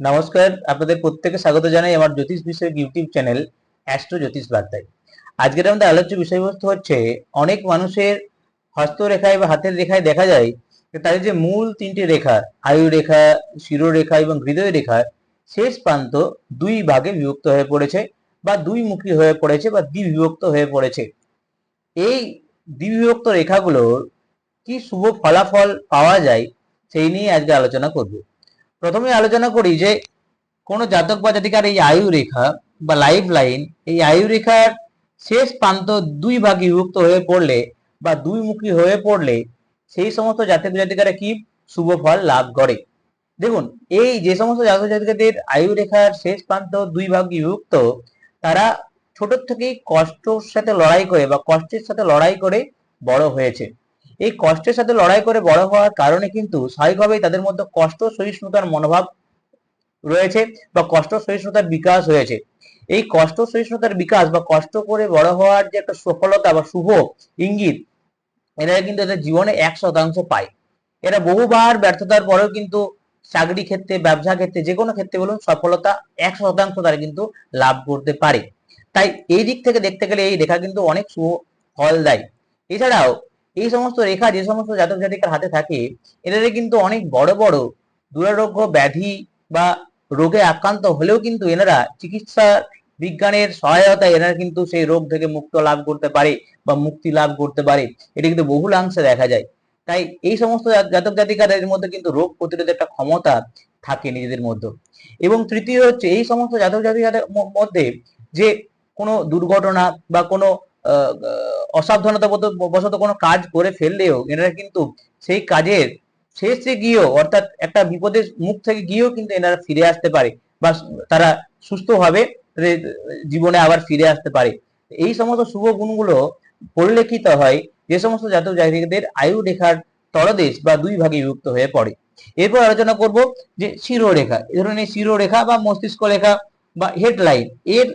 নমস্কার, আপনাদের প্রত্যেকে স্বাগত জানাই আমার জ্যোতিষ বিষয়ক ইউটিউব চ্যানেল অ্যাস্ট্রো জ্যোতিষ বার্তায়। আজকের আমাদের আলোচ্য বিষয়বস্তু হচ্ছে, অনেক মানুষের হস্তরেখায় বা হাতের রেখায় দেখা যায় যে তাদের যে মূল তিনটি রেখা আয়ু রেখা শিরোরেখা এবং হৃদয় রেখা শেষ প্রান্ত দুই ভাগে বিভক্ত হয়ে পড়েছে বা দুই মুখী হয়ে পড়েছে বা দ্বিবিভক্ত হয়ে পড়েছে। এই দ্বিবিভক্ত রেখাগুলোর কি শুভ ফলাফল পাওয়া যায়, সেই নিয়ে আজকে আলোচনা করব। প্রথমে আলোচনা করি যে কোনো জাতক বা জাতিকার এই আয়ু রেখা বা লাইফ লাইন এই আয়ু রেখার শেষ প্রান্ত দুই ভাগে বিভক্ত হয়ে পড়লে বা দুই মুখী হয়ে পড়লে সেই সমস্ত জাতক জাতিকারা কি শুভ ফল লাভ করে? দেখুন, এই যে সমস্ত জাতক জাতিকাদের আয়ু রেখার শেষ প্রান্ত দুই ভাগে বিভক্ত, তারা ছোট থেকেই কষ্টর সাথে লড়াই করে বা কষ্টের সাথে লড়াই করে বড় হয়েছে। এই কষ্টের সাথে লড়াই করে বড় হওয়ার কারণে কিন্তু স্বাভাবিকভাবেই তাদের মধ্যে কষ্ট সহিষ্ণুতার মনোভাব রয়েছে বা কষ্ট সহিষ্ণুতার বিকাশ হয়েছে। এই কষ্ট সহিষ্ণুতার বিকাশ বা কষ্ট করে বড় হওয়ার যে একটা সফলতা বা শুভ ইঙ্গিত, এরা কিন্তু এদের জীবনে এক শতাংশ পায়। এরা বহুবার ব্যর্থতার পরেও কিন্তু চাকরি ক্ষেত্রে, ব্যবসা ক্ষেত্রে, যে কোনো ক্ষেত্রে বলুন, সফলতা এক শতাংশ তারা কিন্তু লাভ করতে পারে। তাই এই দিক থেকে দেখতে গেলে এই রেখা কিন্তু অনেক শুভ ফল দেয়। এছাড়াও এই সমস্ত রেখা, যে সমস্ত জাতক জাতিকার হাতে থাকে এদের কিন্তু অনেক বড় বড় দুরারোগ্য ব্যাধি বা রোগে আক্রান্ত হলেও কিন্তু এনারা চিকিৎসা বিজ্ঞানের সহায়তায় এনারা কিন্তু সেই রোগ থেকে মুক্ত লাভ করতে পারে বা মুক্তি লাভ করতে পারে। এটা কিন্তু বহুলাংশে দেখা যায়। তাই এই সমস্ত জাতক জাতিকাদের মধ্যে কিন্তু রোগ প্রতিরোধের একটা ক্ষমতা থাকে নিজেদের মধ্যে। এবং তৃতীয় হচ্ছে, এই সমস্ত জাতক জাতিকাদের মধ্যে যে কোনো দুর্ঘটনা বা কোনো অসাবধানতা বশত কোনো কাজ করে ফেললেও এনারা কিন্তু সেই কাজের শেষে গিয়েও অর্থাৎ একটা বিপদের মুখ থেকে গিয়েও কিন্তু এনারা ফিরে আসতে পারে বা তারা সুস্থভাবে জীবনে আবার ফিরে আসতে পারে। এই সমস্ত শুভ গুণগুলো পরিলক্ষিত হয় যে সমস্ত জাতক জাতিকাদের আয়ু রেখার তলদেশ বা দুই ভাগে বিভক্ত হয়ে পড়ে। এরপর আলোচনা করব যে শিরোরেখা এই ধরনের শিরোরেখা বা মস্তিষ্ক রেখা বা হেডলাইন, এর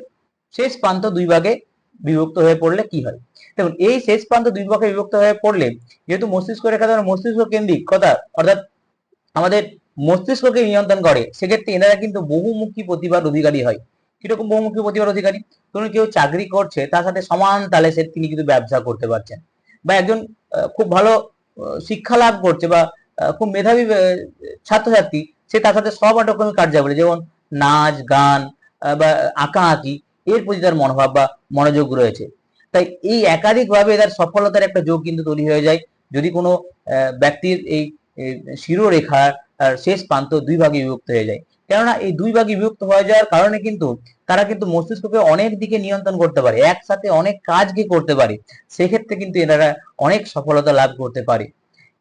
শেষ প্রান্ত দুই ভাগে বিভক্ত হয়ে পড়লে কি হয়? দেখুন, এই শেষ প্রান্ত দুই ভাগে বিভক্ত হয়ে পড়লে যেহেতু মস্তিষ্ক রেখা ধরো মস্তিষ্ক কেন্দ্রিক, কথা, অর্থাৎ আমাদের মস্তিষ্ককে নিয়ন্ত্রণ করে, সেক্ষেত্রে এনারা কিন্তু বহুমুখী প্রতিভার অধিকারী হয়। কীরকম বহুমুখী প্রতিভার অধিকারী? ধরুন কেউ চাকরি করছে, তার সাথে সমান তালে সে তিনি কিন্তু ব্যবসা করতে পারছেন বা একজন খুব ভালো শিক্ষা লাভ করছে বা খুব মেধাবী ছাত্রছাত্রী, সে তার সাথে সব রকমের কার্যাবলী, যেমন নাচ, গান বা আঁকা আঁকি এর প্রতি তার মনোভাব বা মনোযোগ রয়েছে। তাই এই একাধিকভাবে তার সফলতার একটা যোগ কিন্তু তৈরি হয়ে যায়। যদি কোনো ব্যক্তির এই আর শেষ প্রান্ত দুই ভাগে বিভক্ত হয়ে যায়। কেননা এই দুই ভাগে বিভক্ত হয়ে যাওয়ার কারণে কিন্তু তারা কিন্তু মস্তিষ্ককে অনেক দিকে নিয়ন্ত্রণ করতে পারে, একসাথে অনেক কাজকে করতে পারে। সেক্ষেত্রে কিন্তু এনারা অনেক সফলতা লাভ করতে পারে।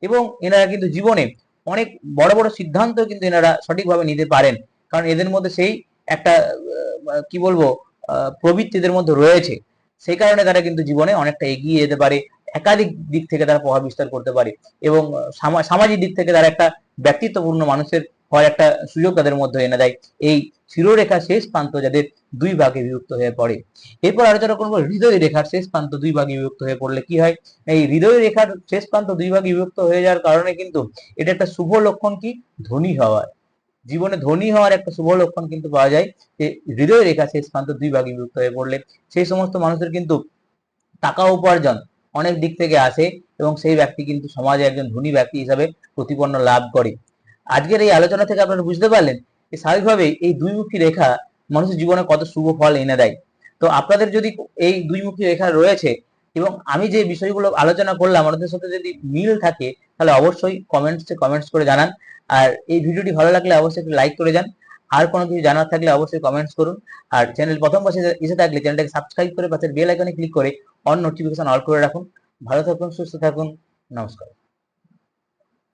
এবং এনারা কিন্তু জীবনে অনেক বড় বড় সিদ্ধান্ত কিন্তু এনারা সঠিকভাবে নিতে পারেন। কারণ এদের মধ্যে সেই একটা কি বলব আহ, প্রবৃত্তি এদের মধ্যে রয়েছে। সেই কারণে তারা কিন্তু জীবনে অনেকটা এগিয়ে যেতে পারে একাধিক দিক থেকে তারা প্রভাব বিস্তার করতে পারে এবং সামাজিক দিক থেকে তারা একটা ব্যক্তিত্বপূর্ণ মানুষের হওয়ার একটা সুযোগ তাদের মধ্যে এনে দেয়। এই শিরোরেখা শেষ প্রান্ত যাদের দুই ভাগে বিভক্ত হয়ে পড়ে। এরপর আলোচনা করব হৃদয় রেখার শেষ প্রান্ত দুই ভাগে বিভক্ত হয়ে পড়লে কি হয়? এই হৃদয় রেখার শেষ প্রান্ত দুই ভাগে বিভক্ত হয়ে যাওয়ার কারণে কিন্তু এটা একটা শুভ লক্ষণ কি? ধনী হওয়ার জীবনে ধনী হওয়ার একটা শুভ লক্ষণ কিন্তু পাওয়া যায়। যে হৃদয় রেখা শেষ প্রান্ত দুই ভাগে বিভক্ত হয়ে পড়লে। সেই সমস্ত মানুষের কিন্তু টাকা উপার্জন অনেক দিক থেকে আসে এবং সেই ব্যক্তি কিন্তু সমাজে একজন ধনী ব্যক্তি হিসাবে প্রতিপন্ন লাভ করে। আজকের এই আলোচনা থেকে আপনারা বুঝতে পারলেন যে স্বাভাবিকভাবে এই দুইমুখী রেখা মানুষের জীবনে কত শুভ ফল এনে দেয়। তো আপনাদের যদি এই দুইমুখী রেখা রয়েছে এবং আমি যে বিষয়গুলো আলোচনা করলাম আমাদের সাথে যদি মিল থাকে, তাহলে অবশ্যই কমেন্টসে কমেন্টস করে জানান। আর এই ভিডিওটি ভালো লাগলে অবশ্যই একটু লাইক করে যান। আর কোনো কিছু জানার থাকলে অবশ্যই কমেন্টস করুন। আর চ্যানেল প্রথম পাশে এসে থাকলে চ্যানেলটাকে সাবস্ক্রাইব করে পাশের বেল আইকনে ক্লিক করে অন নোটিফিকেশন অল করে রাখুন। ভালো থাকুন, সুস্থ থাকুন। নমস্কার।